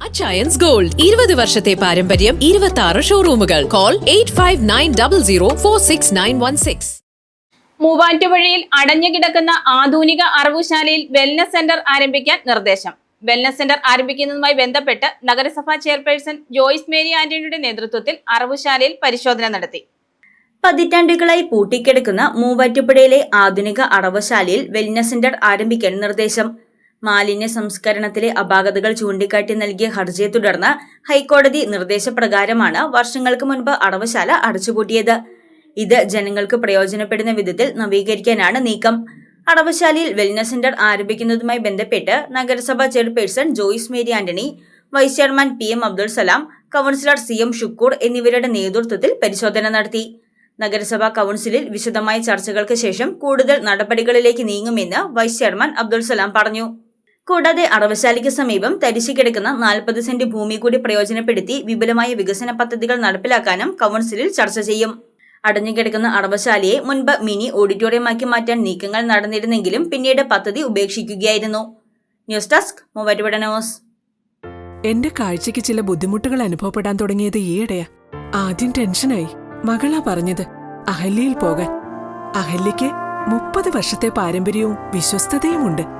Achayans gold ഇരുപത് വർഷത്തെ പാരമ്പര്യം ഇരുപത്തി ആറ് ഷോറൂമുകൾ call eight five nine double zero four six nine one six മൂവാറ്റുപുഴയിൽ അടഞ്ഞുകിടക്കുന്ന ആധുനിക അറവുശാലയിൽ വെൽനസ് സെന്റർ ആരംഭിക്കാൻ നിർദ്ദേശം. വെൽനസ് സെന്റർ ആരംഭിക്കുന്നതുമായി ബന്ധപ്പെട്ട് നഗരസഭാ ചെയർപേഴ്സൺ ജോയിസ് മേരി ആന്റണിയുടെ നേതൃത്വത്തിൽ അറവുശാലയിൽ പരിശോധന നടത്തി. പതിറ്റാണ്ടുകളായി പൂട്ടിക്കിടക്കുന്ന മൂവാറ്റുപുഴയിലെ ആധുനിക അറവശാലയിൽ വെൽനസ് സെന്റർ ആരംഭിക്കാൻ നിർദ്ദേശം. മാലിന്യ സംസ്കരണത്തിലെ അപാകതകൾ ചൂണ്ടിക്കാട്ടി നൽകിയ ഹർജിയെ തുടർന്ന് ഹൈക്കോടതി നിർദ്ദേശപ്രകാരമാണ് വർഷങ്ങൾക്ക് മുൻപ് അടവശാല അടച്ചുപൂട്ടിയത്. ഇത് ജനങ്ങൾക്ക് പ്രയോജനപ്പെടുന്ന വിധത്തിൽ നവീകരിക്കാനാണ് നീക്കം. അടവശാലയിൽ വെൽനസ് സെന്റർ ആരംഭിക്കുന്നതുമായി ബന്ധപ്പെട്ട് നഗരസഭാ chairperson Joyce Mary Antony vice chairman P M Abdul Salam councillor C M Shukkur എന്നിവരുടെ നേതൃത്വത്തിൽ പരിശോധന നടത്തി. നഗരസഭാ കൌൺസിലിൽ വിശദമായ ചർച്ചകൾക്ക് ശേഷം കൂടുതൽ നടപടികളിലേക്ക് നീങ്ങുമെന്ന് വൈസ് ചെയർമാൻ അബ്ദുൾ സലാം പറഞ്ഞു. കൂടാതെ അറവശാലയ്ക്ക് സമീപം തരിശു കിടക്കുന്ന നാൽപ്പത് സെന്റ് ഭൂമി കൂടി പ്രയോജനപ്പെടുത്തി വിപുലമായ വികസന പദ്ധതികൾ നടപ്പിലാക്കാനും കൌൺസിലിൽ ചർച്ച ചെയ്യും. അടഞ്ഞുകിടക്കുന്ന അറവശാലയെ മുൻപ് മിനി ഓഡിറ്റോറിയമാക്കി മാറ്റാൻ നീക്കങ്ങൾ നടന്നിരുന്നെങ്കിലും പിന്നീട് പദ്ധതി ഉപേക്ഷിക്കുകയായിരുന്നു. ന്യൂസ് ഡെസ്ക് മൂവാറ്റുപുഴ എന്റെ കാഴ്ചയ്ക്ക് ചില ബുദ്ധിമുട്ടുകൾ അനുഭവപ്പെടാൻ തുടങ്ങിയത് ഈയിടെയാ. ആദ്യം ടെൻഷനായി. മകളാ പറഞ്ഞത് അഹല്യയിൽ പോകാൻ. അഹല്യയ്ക്ക് മുപ്പത് വർഷത്തെ പാരമ്പര്യവും വിശ്വസ്തതയുമുണ്ട്.